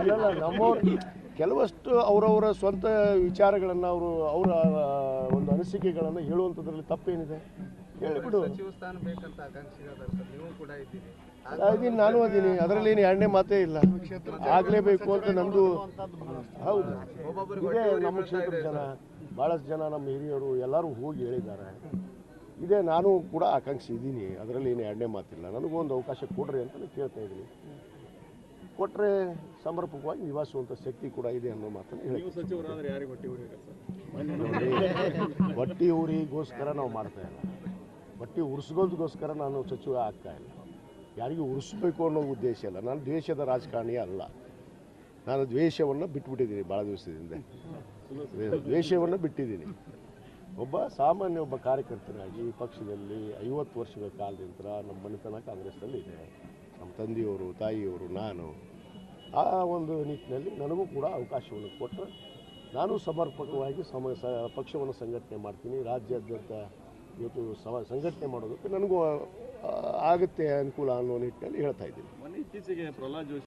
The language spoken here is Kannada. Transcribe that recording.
ಅಲ್ಲಲ್ಲ ನಮ್ಮವ್ರು ಕೆಲವಷ್ಟು ಅವರವರ ಸ್ವಂತ ವಿಚಾರಗಳನ್ನು ಅವರು ಅವರ ಒಂದು ಅನಿಸಿಕೆಗಳನ್ನು ಹೇಳುವಂಥದ್ರಲ್ಲಿ ತಪ್ಪೇನಿದೆ? ಹೇಳಿಬಿಡು ಸಚಿವ ಸ್ಥಾನ ಬೇಕಂತ ಆಕಾಂಕ್ಷಿಗಳಾದ್ರೆ ಸರ್ ನೀವು ಕೂಡ ಇದ್ದೀರಿ. ಅದೀನಿ ನಾನು ಅದೀನಿ. ಅದರಲ್ಲಿ ಏನು ಎರಡನೇ ಮಾತೇ ಇಲ್ಲ. ಆಗಲೇಬೇಕು ಅಂತ ನಮ್ಮದು ಹೌದು. ಇದೇ ನಮ್ಮ ಕ್ಷೇತ್ರದ ಜನ. ಭಾಳಷ್ಟು ಜನ ನಮ್ಮ ಹಿರಿಯರು ಎಲ್ಲರೂ ಹೋಗಿ ಹೇಳಿದ್ದಾರೆ. ಇದೇ ನಾನು ಕೂಡ ಆಕಾಂಕ್ಷಿ ಇದ್ದೀನಿ ಅದರಲ್ಲಿ ಏನು ಎರಡನೇ ಮಾತಿಲ್ಲ. ನನಗೂ ಒಂದು ಅವಕಾಶ ಕೊಡ್ರಿ ಅಂತ ಕೇಳ್ತಾ ಇದ್ದೀನಿ. ಕೊಟ್ಟರೆ ಸಮರ್ಪಕವಾಗಿ ನಿಭಾಯಿಸುವಂಥ ಶಕ್ತಿ ಕೂಡ ಇದೆ ಅನ್ನೋ ಮಾತನ್ನು ಹೇಳಿ. ಬಟ್ಟಿ ಊರಿಗೋಸ್ಕರ ನಾವು ಮಾಡ್ತಾ ಇಲ್ಲ. ಬಟ್ಟಿ ಉರ್ಸ್ಗೋದಕ್ಕೋಸ್ಕರ ನಾನು ಸಚಿವ ಆಗ್ತಾ ಇಲ್ಲ. ಯಾರಿಗೂ ಉರಿಸ್ಬೇಕು ಅನ್ನೋ ಉದ್ದೇಶ ಇಲ್ಲ. ನಾನು ದ್ವೇಷದ ರಾಜಕಾರಣಿ ಅಲ್ಲ. ನಾನು ದ್ವೇಷವನ್ನು ಬಿಟ್ಬಿಟ್ಟಿದ್ದೀನಿ ಭಾಳ ದಿವಸದಿಂದ. ದ್ವೇಷವನ್ನು ಬಿಟ್ಟಿದ್ದೀನಿ. ಒಬ್ಬ ಸಾಮಾನ್ಯ ಒಬ್ಬ ಕಾರ್ಯಕರ್ತನಾಗಿ ಪಕ್ಷದಲ್ಲಿ ಐವತ್ತು ವರ್ಷಗಳ ಕಾಲದಿಂದ ನಮ್ಮ ಮನೆತನ ಕಾಂಗ್ರೆಸ್ನಲ್ಲಿ ಇದೆ. ನಮ್ಮ ತಂದೆಯವರು ತಾಯಿಯವರು ನಾನು ಆ ಒಂದು ನಿಟ್ಟಿನಲ್ಲಿ ನನಗೂ ಕೂಡ ಅವಕಾಶವನ್ನು ಕೊಟ್ಟರೆ. ನಾನು ಸಮರ್ಪಕವಾಗಿ ಸಮ ಸ, ಪಕ್ಷವನ್ನು ಸಂಘಟನೆ ಮಾಡ್ತೀನಿ. ರಾಜ್ಯಾದ್ಯಂತ ಇವತ್ತು ಸಮ, ಸಂಘಟನೆ ಮಾಡೋದಕ್ಕೆ ನನಗೂ ಆಗುತ್ತೆ ಅನುಕೂಲ ಅನ್ನೋ ನಿಟ್ಟಿನಲ್ಲಿ ಹೇಳ್ತಾ ಇದ್ದೀನಿ. ಇತ್ತೀಚೆಗೆ ಪ್ರಹ್ಲಾದ್